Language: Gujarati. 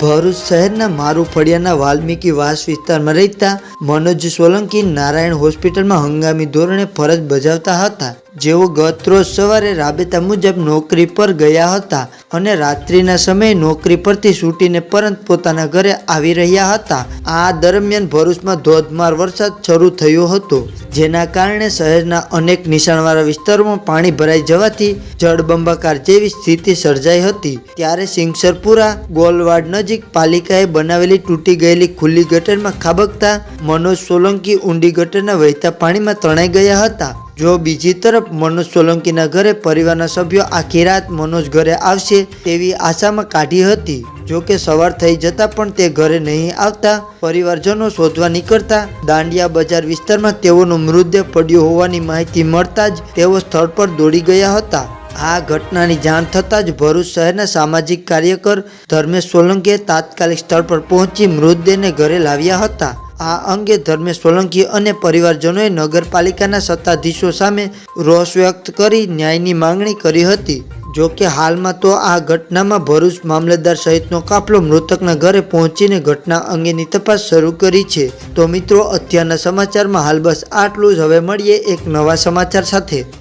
ભરૂચ શહેરના મારુ ફળિયાના વાલ્મીકી વાસ વિસ્તારમાં રહેતા મનોજ સોલંકી નારાયણ હોસ્પિટલમાં હંગામી ધોરણે ફરજ બજાવતા હતા. જેઓ ગત રોજ સવારે રાબેતા મુજબ નોકરી પર ગયા હતા અને રાત્રિના સમયે નોકરી પરથી છૂટીને પરત પોતાના ઘરે આવી રહ્યા હતા. આ દરમિયાન ભરૂચમાં ધોધમાર વરસાદ શરૂ થયો હતો, જેના કારણે શહેરના અનેક નિશાણવાળા વિસ્તારોમાં પાણી ભરાઈ જવાથી જળબંબાકાર જેવી સ્થિતિ સર્જાઈ હતી. ત્યારે સિંગસરપુરા, ગોલવાડ નજીક પાલિકાએ બનાવેલી તૂટી ગયેલી ખુલ્લી ગટરમાં ખાબકતા મનોજ સોલંકી ઊંડી ગટરના વહેતા પાણીમાં તણાઈ ગયા હતા. જો બીજી તરફ મનોજ સોલંકીના ઘરે પરિવારના સભ્યો આખી રાત મનોજ ઘરે આવશે તેવી આશામાં કાઢી હતી. જો કે સવાર થઈ જતાં પણ તે ઘરે નહીં આવતા, પરિવારજનો શોધવા નીકળતા દાંડિયા બજાર વિસ્તારમાં તેઓનો મૃતદેહ પડ્યો હોવાની માહિતી મળતા જ તેઓ સ્થળ પર દોડી ગયા હતા. આ ઘટનાની જાણ થતાં જ ભરૂચ શહેરના સામાજિક કાર્યકર ધર્મેશ સોલંકીએ તાત્કાલિક સ્થળ પર પહોંચી મૃતદેહને ઘરે લાવ્યા હતા. આ અંગે ધર્મેશ સોલંકી અને પરિવારજનોએ નગરપાલિકાના સત્તાધીશો સામે રોષ વ્યક્ત કરી ન્યાયની માંગણી કરી હતી. જો કે હાલમાં તો આ ઘટનામાં ભરૂચ મામલતદાર સહિતનો કાફલો મૃતકના ઘરે પહોંચીને ઘટના અંગેની તપાસ શરૂ કરી છે. તો મિત્રો, અત્યારના સમાચારમાં હાલ બસ આટલું જ. હવે મળીએ એક નવા સમાચાર સાથે.